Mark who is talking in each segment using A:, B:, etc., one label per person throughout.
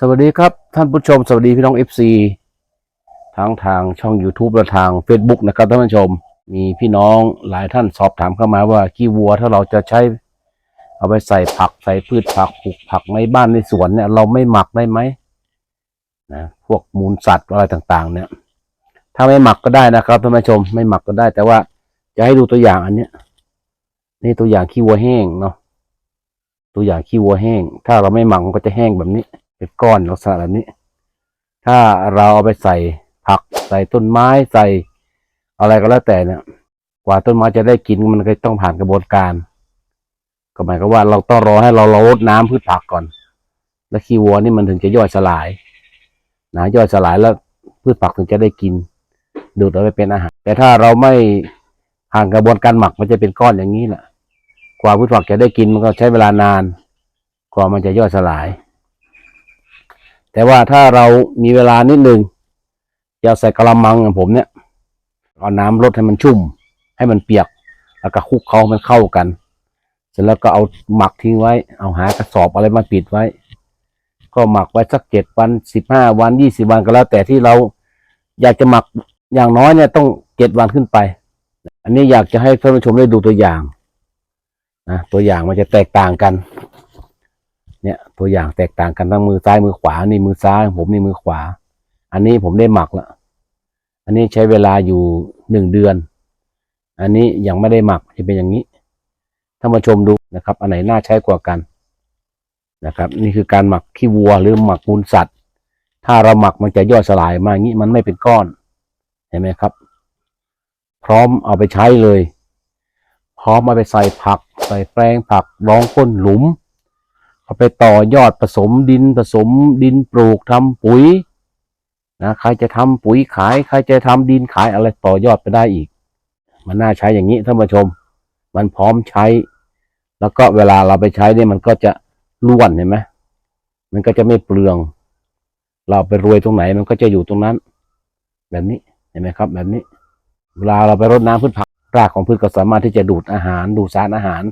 A: สวัสดีครับ ท่านผู้ชม สวัสดีพี่น้อง FC ทั้งทางช่อง YouTube และทาง Facebook นะครับท่านผู้ชม มีพี่น้องหลายท่านสอบถามเข้ามาว่าขี้วัวถ้าเราจะใช้ เอาไปใส่ผักใส่พืชผักปลูกผักในบ้านในสวนเนี่ยเราไม่หมักได้ไหมนะพวกมูลสัตว์อะไรต่างๆ เนี่ย ถ้าไม่หมักก็ได้นะครับท่านผู้ชมไม่หมักก็ได้ แต่ว่าจะให้ดูตัวอย่างอันเนี้ยนี่ตัวอย่างขี้วัวแห้งเนาะตัวอย่างขี้วัวแห้ง ถ้าเราไม่หมักมันก็จะแห้งแบบนี้ เป็นก้อนลักษณะแบบนี้ ถ้าเราเอาไปใส่ผักใส่ต้นไม้ใส่อะไรก็แล้วแต่เนี่ย กว่าต้นไม้จะได้กินมันก็ต้องผ่านกระบวนการ ก็หมายความว่าเราต้องรอให้เราเรารดน้ำพืชผักก่อน แล้วขี้วัวนี่มันถึงจะย่อยสลายนะย่อยสลายแล้วพืชผักถึงจะได้กิน ดูดเอาไปเป็นอาหาร แต่ถ้าเราไม่ผ่านกระบวนการหมักมันจะเป็นก้อนอย่างนี้แหละกว่าพืชผักจะได้กินมันก็ใช้เวลานาน กว่ามันจะย่อยสลาย แต่ว่าถ้าเรามีเวลานิดนึงจะใส่กระมังองผมเนี่ยเอาน้ำรดให้มันชุ่ม ให้มันเปียก แล้วก็คลุกเคล้ามันเข้ากัน เสร็จแล้วก็เอาหมักทิ้งไว้ เอาหากระสอบอะไรมาปิดไว้ ก็หมักไว้สักเจ็ดวันสิบห้าวันยี่สิบวันก็แล้ว แต่ที่เราอยากจะหมักอย่างน้อยเนี่ยต้องเจ็ดวันขึ้นไป อันนี้อยากจะให้ท่านผู้ชมได้ดูตัวอย่างนะตัวอย่างมันจะแตกต่างกัน เนี่ยตัวอย่างแตกต่างกันทั้งมือซ้ายมือขวา นี่มือซ้ายผมนี่มือขวา อันนี้ผมได้หมักแล้วอันนี้ใช้เวลาอยู่หนึ่งเดือน อันนี้ยังไม่ได้หมักจะเป็นอย่างนี้ท่านผู้ชมดูนะครับ อันไหนน่าใช้กว่ากันนะครับ นี่คือการหมักขี้วัวหรือหมักมูลสัตว์ ถ้าเราหมักมันจะย่อยสลายมาอย่างนี้มันไม่เป็นก้อนเห็นไหมครับ พร้อมเอาไปใช้เลย พร้อมเอาไปใส่ผัก ใส่แปลงผักรองก้นหลุม เอาไปต่อยอดผสมดินผสมดินปลูกทำปุ๋ยนะใครจะทำปุ๋ยขาย ใครจะทำดินขายอะไรต่อยอดไปได้อีก มันน่าใช้อย่างนี้ท่านผู้ชม มันพร้อมใช้ แล้วก็เวลาเราไปใช้เนี่ยมันก็จะล้วนเห็นไหมมันก็จะไม่เปลือง เราไปรวยตรงไหนมันก็จะอยู่ตรงนั้น แบบนี้เห็นไหมครับ แบบนี้ เวลาเราไปรดน้ำพืชผักรากของพืชก็สามารถที่จะดูดอาหาร ดูดสารอาหาร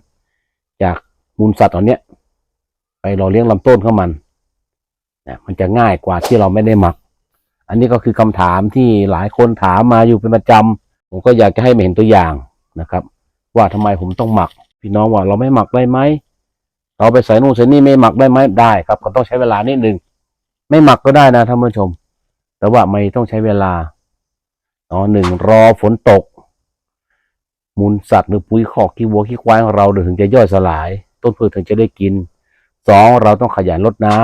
A: จากมูลสัตว์ตัวเนี้ย หล่อเลี้ยงลำต้นของมันเนี่ยมันจะง่ายกว่าที่เราไม่ได้หมัก อันนี้ก็คือคำถามที่หลายคนถามมาอยู่เป็นประจำผมก็อยากจะให้มาเห็นตัวอย่างนะครับ ว่าทำไมผมต้องหมัก พี่น้องว่าเราไม่หมักได้ไหมเราไปใส่นู่นใส่นี่ไม่หมักได้ไหมได้ครับก็ต้องใช้เวลานิดหนึ่งไม่หมักก็ได้นะท่านผู้ชม แต่ว่าไม่ต้องใช้เวลาอ๋อหนึ่งรอฝนตก มูลสัตว์หรือปุ๋ยคอกขี้วัวขี้ควายของเราถึงจะย่อยสลาย ต้นพืชถึงจะได้กิน สองเราต้องขยันรดน้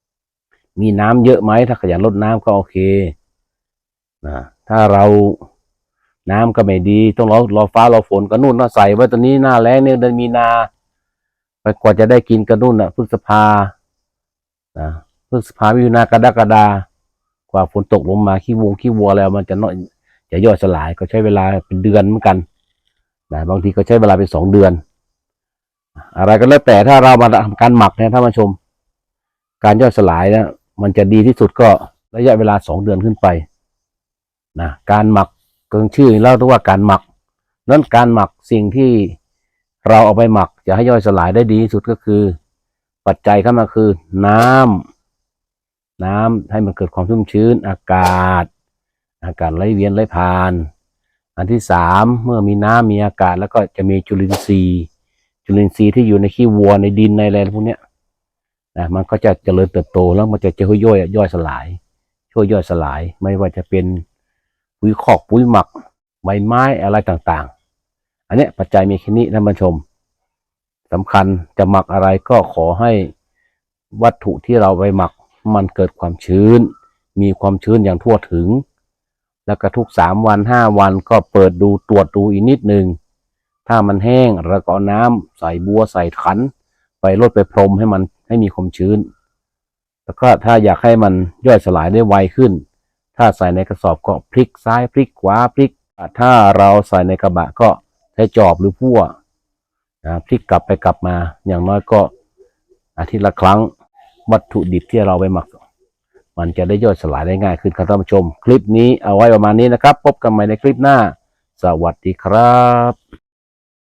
A: ำมีน้ำเยอะไหมถ้าขยันรดน้ำก็โอเคนะถ้าเราน้ำก็ไม่ดี ต้องรอรอฟ้ารอฝนก็นู่นน่าใส่ไว้ตอนนี้หน้าแล้งเนี่ยเดือนมีนาไปกว่าจะได้กินก็นู่นน่ะพฤษภานะพฤษภามิถุนากรกฎากว่าฝนตกลงมาขี้วงขี้วัวแล้ว มันจะน้อยจะย่อยสลายก็ใช้เวลาเป็นเดือนเหมือนกันนะบางทีก็ใช้เวลาเป็นสองเดือน อะไรก็แล้วแต่ถ้าเรามาทำการหมักเนี่ยท่านผู้ชม การย่อยสลายเนี่ยมันจะดีที่สุดก็ระยะเวลาสองเดือนขึ้นไปนะการหมักเกินชื่อเล่าตัวว่าการหมัก นั้นการหมักสิ่งที่เราเอาไปหมักจะให้ย่อยสลายได้ดีที่สุดก็คือ ปัจจัยเข้ามาคือ น้ำน้ำให้มันเกิดความชุ่มชื้น อากาศ อากาศไหลเวียนไหลผ่าน อันที่สามเมื่อมีน้ำมีอากาศแล้วก็จะมีจุลินทรีย์ จุลินทรีย์ที่อยู่ในขี้วัวในดินในอะไรพวกเนี้ยนะมันก็จะเจริญเติบโตแล้วมันจะจะย่อยย่อยสลาย ช่วยย่อยสลาย ไม่ว่าจะเป็นปุ๋ยคอกปุ๋ยหมักใบไม้อะไรต่างๆ อันเนี้ยปัจจัยมีแค่นี้ท่านผู้ชมสำคัญจะหมักอะไรก็ขอให้วัตถุที่เราไปหมัก มันเกิดความชื้น มีความชื้นอย่างทั่วถึง แล้วก็ทุกสามวันห้าวันก็เปิดดูตรวจดูอีกนิดนึง ถ้ามันแห้งแล้วก็น้ำใส่บัวใส่ขัน ไปรดไปพรมให้มันให้มีความชื้น แล้วก็ถ้าอยากให้มันย่อยสลายได้ไวขึ้น ถ้าใส่ในกระสอบก็พลิกซ้ายพลิกขวาพลิก ถ้าเราใส่ในกระบะก็ใช้จอบหรือพั่วนะพลิกกลับไปกลับมา อย่างน้อยก็อาทิตย์ละครั้งวัตถุดิบที่เราไปหมัก มันจะได้ย่อยสลายได้ง่ายขึ้นครับท่านผู้ชม คลิปนี้เอาไว้ประมาณนี้นะครับ พบกันใหม่ในคลิปหน้า สวัสดีครับ